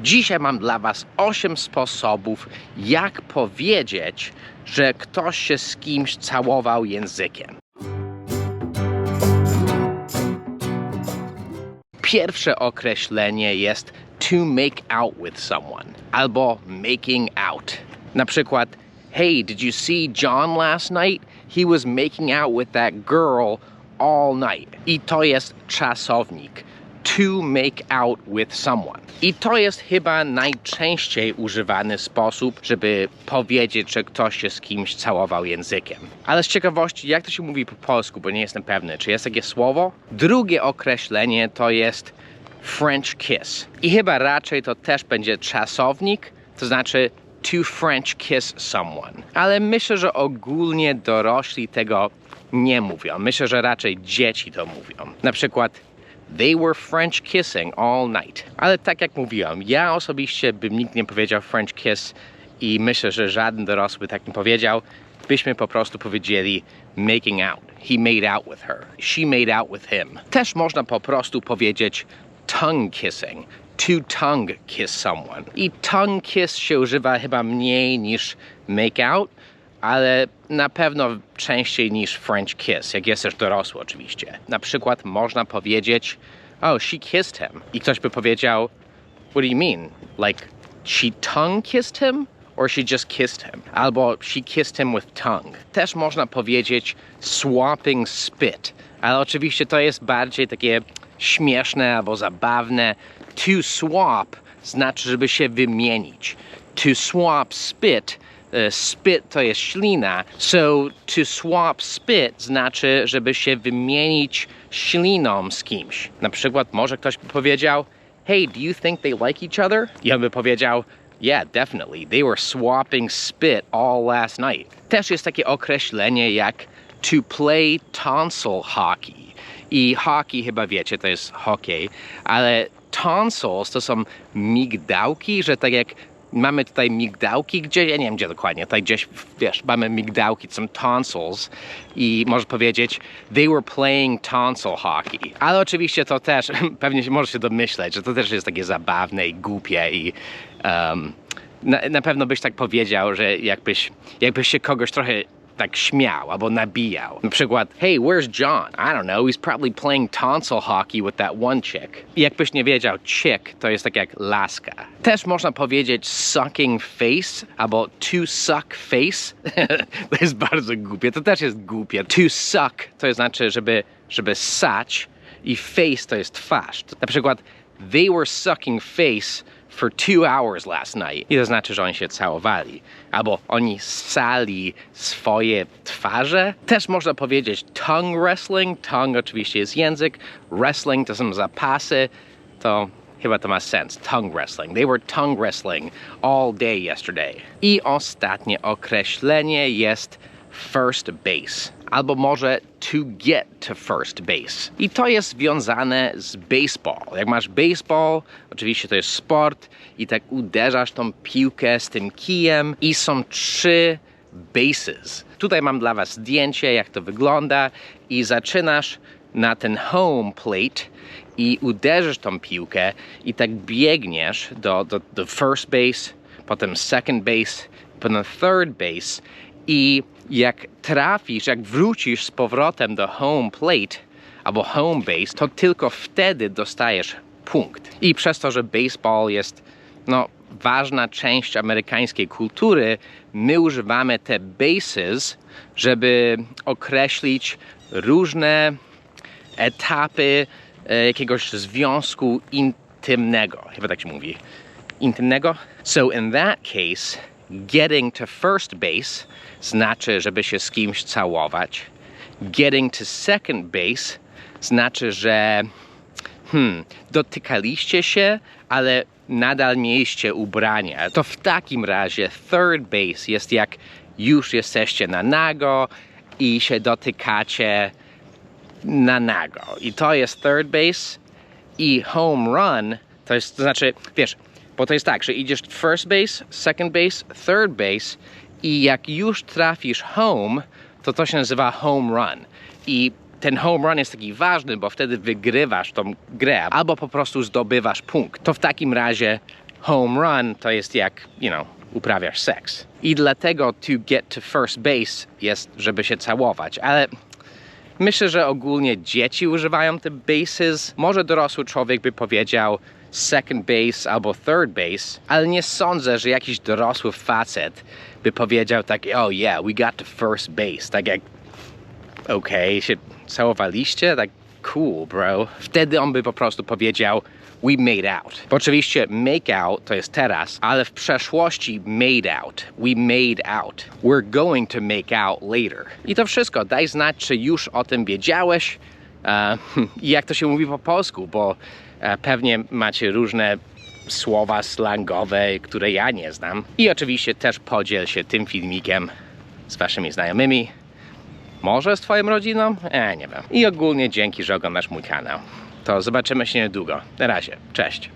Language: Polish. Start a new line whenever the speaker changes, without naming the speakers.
Dzisiaj mam dla Was 8 sposobów, jak powiedzieć, że ktoś się z kimś całował językiem. Pierwsze określenie jest to make out with someone albo making out. Na przykład, hey, did you see John last night? He was making out with that girl all night. I to jest czasownik. To make out with someone. I to jest chyba najczęściej używany sposób, żeby powiedzieć, że ktoś się z kimś całował językiem. Ale z ciekawości, jak to się mówi po polsku, bo nie jestem pewny, czy jest takie słowo? Drugie określenie to jest French kiss. I chyba raczej to też będzie czasownik, to znaczy to French kiss someone. Ale myślę, że ogólnie dorośli tego nie mówią. Myślę, że raczej dzieci to mówią. Na przykład They were French kissing all night. Ale tak jak mówiłem, ja osobiście bym nikt nie powiedział French kiss i myślę, że żaden dorosły tak nie powiedział. Byśmy po prostu powiedzieli making out. He made out with her. She made out with him. Też można po prostu powiedzieć tongue kissing. To tongue kiss someone. I tongue kiss się używa chyba mniej niż make out, ale na pewno częściej niż French kiss, jak jesteś dorosły oczywiście. Na przykład można powiedzieć, oh, she kissed him. I ktoś by powiedział, what do you mean? Like, she tongue kissed him? Or she just kissed him? Albo she kissed him with tongue. Też można powiedzieć swapping spit. Ale oczywiście to jest bardziej takie śmieszne albo zabawne. To swap znaczy, żeby się wymienić. To swap spit E, spit to jest ślina. So to swap spit znaczy, żeby się wymienić śliną z kimś. Na przykład może ktoś by powiedział, hey, do you think they like each other? I on by powiedział, yeah, definitely. They were swapping spit all last night. Też jest takie określenie jak to play tonsil hockey. I hockey chyba wiecie, to jest hockey, ale tonsils to są migdałki, że tak jak mamy tutaj migdałki, gdzie, ja nie wiem gdzie dokładnie, tutaj gdzieś, wiesz, mamy migdałki, są tonsils i możesz powiedzieć they were playing tonsil hockey. Ale oczywiście to też, pewnie możesz się domyśleć, że to też jest takie zabawne i głupie i um, na, na pewno byś tak powiedział, że jakbyś, jakbyś się kogoś trochę tak śmiał albo nabijał. Na przykład, hey, where's John? I don't know, he's probably playing tonsil hockey with that one chick. I jakbyś nie wiedział, chick to jest tak jak laska. Też można powiedzieć sucking face albo to suck face. to jest bardzo głupie, to też jest głupie. To suck to znaczy, żeby, żeby sać i face to jest twarz. Na przykład, they were sucking face for two hours last night. I to znaczy, że oni się całowali. Albo oni sali swoje twarze. Też można powiedzieć tongue wrestling. Tongue oczywiście jest język. Wrestling to są zapasy. To chyba to ma sens. Tongue wrestling. They were tongue wrestling all day yesterday. I ostatnie określenie jest first base albo może to get to first base. I to jest związane z baseball. Jak masz baseball, oczywiście to jest sport i tak uderzasz tą piłkę z tym kijem i są trzy bases. Tutaj mam dla was zdjęcie, jak to wygląda i zaczynasz na ten home plate i uderzysz tą piłkę i tak biegniesz do, do, do first base, potem second base, potem third base i jak trafisz, jak wrócisz z powrotem do home plate albo home base, to tylko wtedy dostajesz punkt. I przez to, że baseball jest no, ważna część amerykańskiej kultury, my używamy te bases, żeby określić różne etapy e, jakiegoś związku intymnego. Chyba tak się mówi. Intymnego? So in that case, getting to first base znaczy, żeby się z kimś całować. Getting to second base znaczy, że hmm, dotykaliście się, ale nadal mieliście ubrania. To w takim razie third base jest jak już jesteście na nago i się dotykacie na nago. I to jest third base i home run to jest, to znaczy, wiesz, bo to jest tak, że idziesz first base, second base, third base i jak już trafisz home, to to się nazywa home run. I ten home run jest taki ważny, bo wtedy wygrywasz tą grę, albo po prostu zdobywasz punkt. To w takim razie home run to jest jak, you know, uprawiasz seks. I dlatego to get to first base jest, żeby się całować, ale myślę, że ogólnie dzieci używają te bases. Może dorosły człowiek by powiedział second base albo third base, ale nie sądzę, że jakiś dorosły facet by powiedział tak, oh yeah, we got to first base, tak jak okej, się całowaliście? Tak cool, bro. Wtedy on by po prostu powiedział we made out. Bo oczywiście make out to jest teraz, ale w przeszłości made out. We made out. We're going to make out later. I to wszystko. Daj znać, czy już o tym wiedziałeś i jak to się mówi po polsku, bo e, pewnie macie różne słowa slangowe, które ja nie znam. I oczywiście też podziel się tym filmikiem z waszymi znajomymi. Może z twoją rodziną? E, nie wiem. I ogólnie dzięki, że oglądasz mój kanał. To zobaczymy się niedługo. Na razie. Cześć.